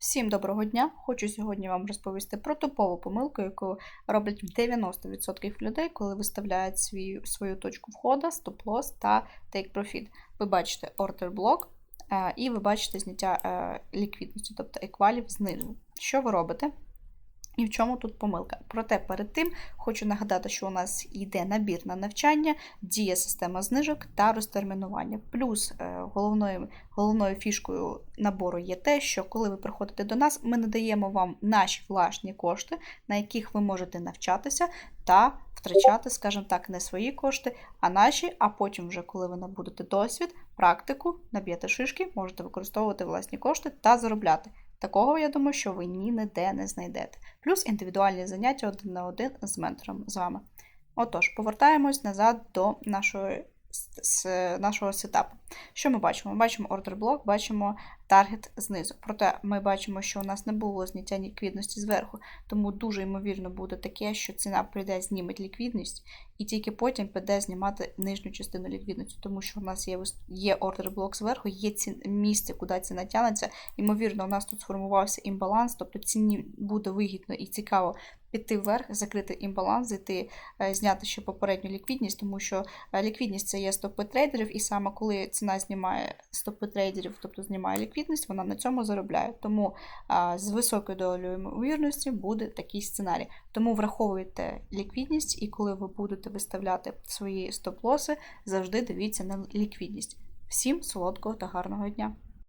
Всім доброго дня! Хочу сьогодні вам розповісти про топову помилку, яку роблять 90% людей, коли виставляють свій, свою точку входу, стоп-лосс та take profit. Ви бачите order block е, і ви бачите зняття е, ліквідності, тобто еквалів знизу. Що ви робите? І в чому тут помилка? Проте перед тим хочу нагадати, що у нас йде набір на навчання, діє система знижок та розтермінування. Плюс е, головною, головною фішкою набору є те, що коли ви приходите до нас, ми надаємо вам наші власні кошти, на яких ви можете навчатися та втрачати, скажімо так, не свої кошти, а наші. А потім, вже коли ви набудете досвід, практику, наб'єте шишки, можете використовувати власні кошти та заробляти. Такого, я думаю, що ви ніде не знайдете. Плюс індивідуальні заняття один на один з ментором з вами. Отож, повертаємось назад до нашої, з нашого сетапу. Що ми бачимо? Ми бачимо ордер блок, бачимо таргет знизу. Проте ми бачимо, що у нас не було зняття ліквідності зверху, тому дуже ймовірно буде таке, що ціна прийде, зніметь ліквідність, і тільки потім піде знімати нижню частину ліквідності, тому що у нас є є ордер блок зверху, є ці, місце, куди ціна тягнеться. Ймовірно, у нас тут сформувався імбаланс, тобто ціні буде вигідно і цікаво. Піти вверх, закрити імбаланс, зайти, зняти ще попередню ліквідність, тому що ліквідність це є стопи трейдерів, і саме коли ціна знімає стопи трейдерів, тобто знімає ліквідність, вона на цьому заробляє. Тому з високою долею ймовірності буде такий сценарій. Тому враховуйте ліквідність, і коли ви будете виставляти свої стоп-лоси, завжди дивіться на ліквідність. Всім солодкого та гарного дня!